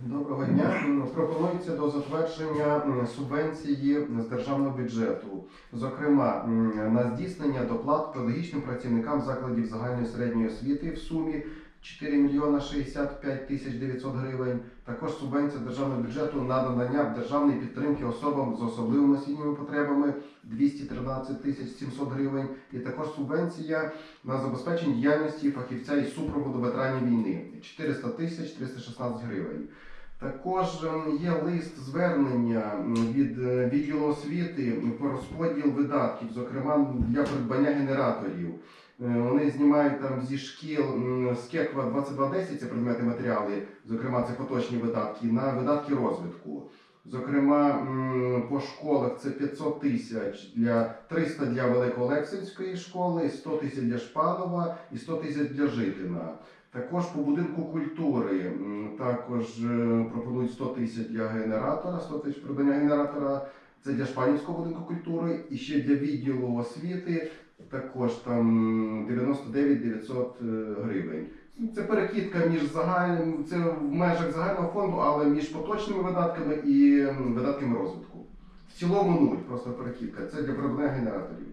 Доброго дня. Пропонується до затвердження субвенції з державного бюджету, зокрема на здійснення доплат педагогічним працівникам закладів загальної середньої освіти в сумі 4 мільйона 65 тисяч 900 гривень. Також субвенція державного бюджету на надання державної підтримки особам з особливими освітніми потребами 213 тисяч 700 гривень. І також субвенція на забезпечення діяльності фахівця із супроводу ветеранів війни 400 тисяч 316 гривень. Також ем, є лист звернення від е, відділу освіти по розподіл видатків, зокрема для придбання генераторів. Е, Вони знімають там зі шкіл з КЕКВА 2210, це предмети матеріали, зокрема це поточні видатки, на видатки розвитку. Зокрема, по школах це 500 тисяч для 300 для Великоолексинської школи, 100 тисяч для Шпанова і 100 тисяч для Житина. Також по будинку культури також е, пропонують 100 тисяч для генератора, 100 тисяч придбання генератора. Це для Шпанівського будинку культури і ще для відділу освіти також там 99 900 е, гривень. Це перекидка між загальним, це в межах загального фонду, але між поточними видатками і видатками розвитку. В цілому нуль, просто перекидка. Це для придбання генераторів.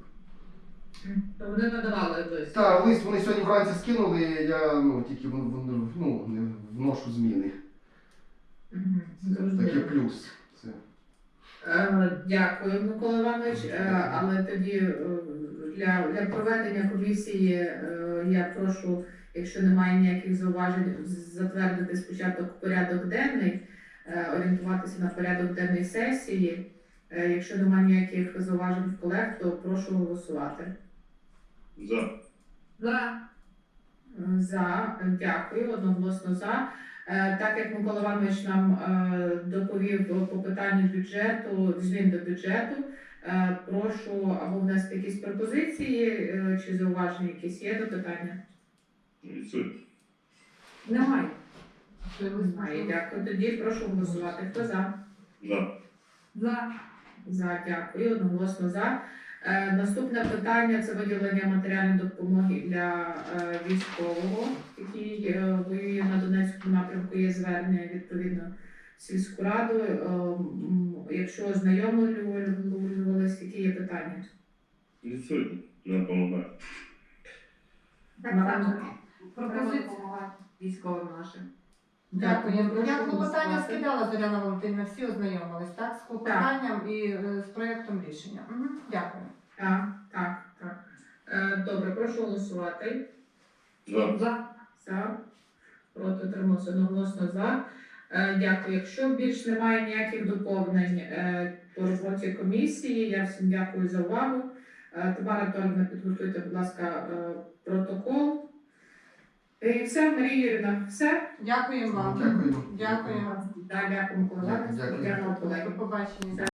То вони надавали лист. Так, лист вони сьогодні вранці скинули, я ну, тільки ну, вношу зміни. Це таке плюс. Це. Е, Дякую, Микола Іванович. Е, Але тоді е, для, для проведення комісії я прошу, якщо немає ніяких зауважень, затвердити спочатку порядок денний, орієнтуватися на порядок денний сесії. Якщо немає ніяких зауважень в колег, то прошу голосувати. За. За. За, дякую, одноголосно за. Е, Так як Микола Іванович нам е, доповів по питанню бюджету, змін до бюджету, е, прошу або внести якісь пропозиції чи зауваження якісь є до питання? Немає. Немає, дякую. Тоді прошу голосувати. Хто за? За. За. За, дякую, одноголосно за. Е, наступне питання це виділення матеріальної допомоги для е, військового, який е, воює на Донецькому напрямку. Є звернення відповідно сільську раду. Якщо ознайомлювалися, які є питання? Відсутні. Не допомагає. Пропозиція військовим нашим. Дякую. Я клопотання скидала Зоряна Валентинівна, всі ознайомились, так? З клопотанням і е, з проєктом рішення. Дякую. Так, так, так. Е, добре, прошу голосувати. За. За. За. Проти тримався одноголосно за. Е, Дякую. Якщо більш немає ніяких доповнень е, по роботі комісії, я всім дякую за увагу. Е, Тамара Анатольовна, підготуйте, будь ласка, е, протокол. І все, Марія Юрівна, все. Дякую вам. Дякую. Дякуємо. Да, Дякуємо, Іванович. Дякую. Дякуємо, колеги. До побачення.